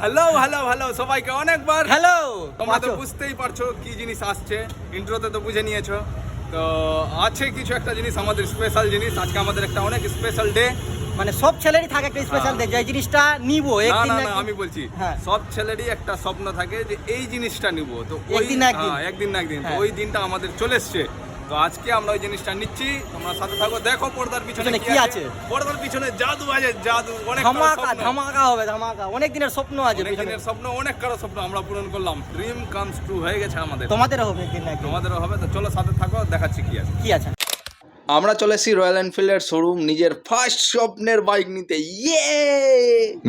Hello hello hello সবাইকে অনেকবার। Hello তোমরা তো বুঝতেই পারছ কি জিনিস আসছে। ইন্ট্রোতে তো বুঝে নিয়েছো। তো আছে কিছু একটা জিনিস আমাদের স্পেশাল জিনিস। আজকে আমাদের একটা অনেক স্পেশাল ডে মানে সব ছেলেরই থাকে একটা স্পেশাল হ্যাঁ। যে জিনিসটা নিবো একদিন না আমি বলছি হ্যাঁ। সব ছেলেরই একটা স্বপ্ন থাকে যে এই জিনিসটা নিব। তো একদিন না একদিন। হ্যাঁ, একদিন না একদিন। ওই দিনটা আমাদের চলে এসছে। তো আজকে আমরা ওই জিনিসটা নিচ্ছি। তোমরা সাথে থাকো দেখো পর্দার পিছনে কি আছে? পর্দার পিছনে জাদু আছে জাদু অনেক ধামাকা ধামাকা হবে ধামাকা। অনেক দিনের স্বপ্ন আছে অনেক দিনের স্বপ্ন অনেক কারও স্বপ্ন আমরা পূরণ করলাম। ড্রিম কামস ট্রু হয়ে গেছে আমাদের। তোমাদের হবে কি না তোমাদের তোমাদেরও হবে তো চলো সাথে থাকো দেখাচ্ছি কি আছে। কি আছে? আমরা চলে এসেছি রয়্যাল এনফিল্ডের শোরুম নিজের ফার্স্ট স্বপ্নের বাইক নিতে। ইয়ে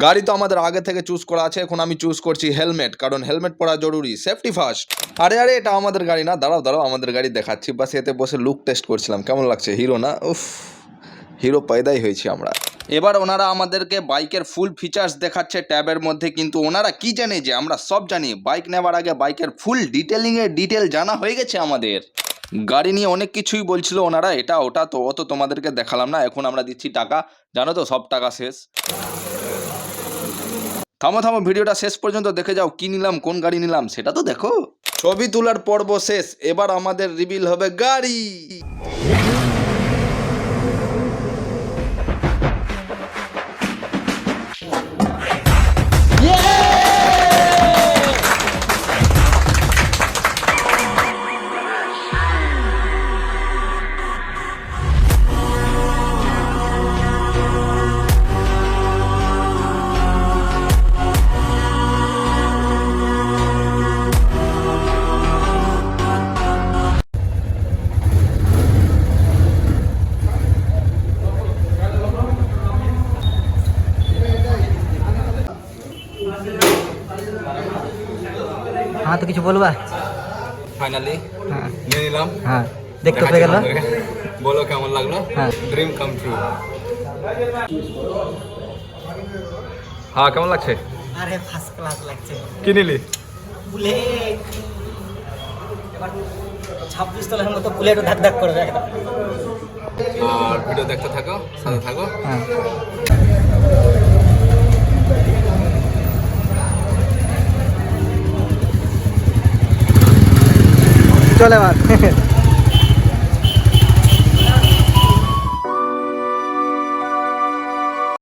গাড়ি তো আমাদের আগে থেকে চুজ করা আছে, এখন আমি চুজ করছি হেলমেট কারণ হেলমেট পরা জরুরি সেফটি ফার্স্ট আরে আরে, এটা আমাদের গাড়ি না, দাঁড়াও দাঁড়াও, আমাদের গাড়ি দেখাচ্ছি। বাস, এতে বসে লুক টেস্ট করছিলাম, কেমন লাগছে? হিরো না? উফ হিরো পয়দাই হয়েছি আমরা। এবার ওনারা আমাদেরকে বাইকের ফুল ফিচার্স দেখাচ্ছে ট্যাবের মধ্যে, কিন্তু ওনারা কি জানে যে আমরা সব জানি বাইক নেওয়ার আগে বাইকের ফুল ডিটেলিংয়ের ডিটেল জানা হয়ে গেছে আমাদের। গাড়ি নিয়ে অনেক কিছুই বলছিল ওনারা, এটা, ওটা তো, অত তোমাদেরকে দেখালাম না, এখন আমরা দিচ্ছি টাকা, জানো তো, সব টাকা শেষ। থামো থামো, ভিডিওটা শেষ পর্যন্ত দেখে যাও, কি নিলাম, কোন গাড়ি নিলাম, সেটা তো দেখো। ছবি তোলার পর্ব শেষ, এবার আমাদের রিভিল হবে গাড়ি। হ্যাঁ তো কিছু বলবা? ফাইনালি হ্যাঁ। নিয়ে নিলাম। হ্যাঁ দেখতে পেয়ে গেল। বলো কেমন লাগল? হ্যাঁ। ড্রিম কাম ট্রু হ্যাঁ কেমন লাগছে? আরে ফার্স্ট ক্লাস লাগছে। কি নিলি? বুলেট এবার ছাব্বিশ তলার মতো বুলেটও ধাক ধাক করবে একদম আর ভিডিও দেখতে থাকো সাথে থাকো। হ্যাঁ। চলে এবার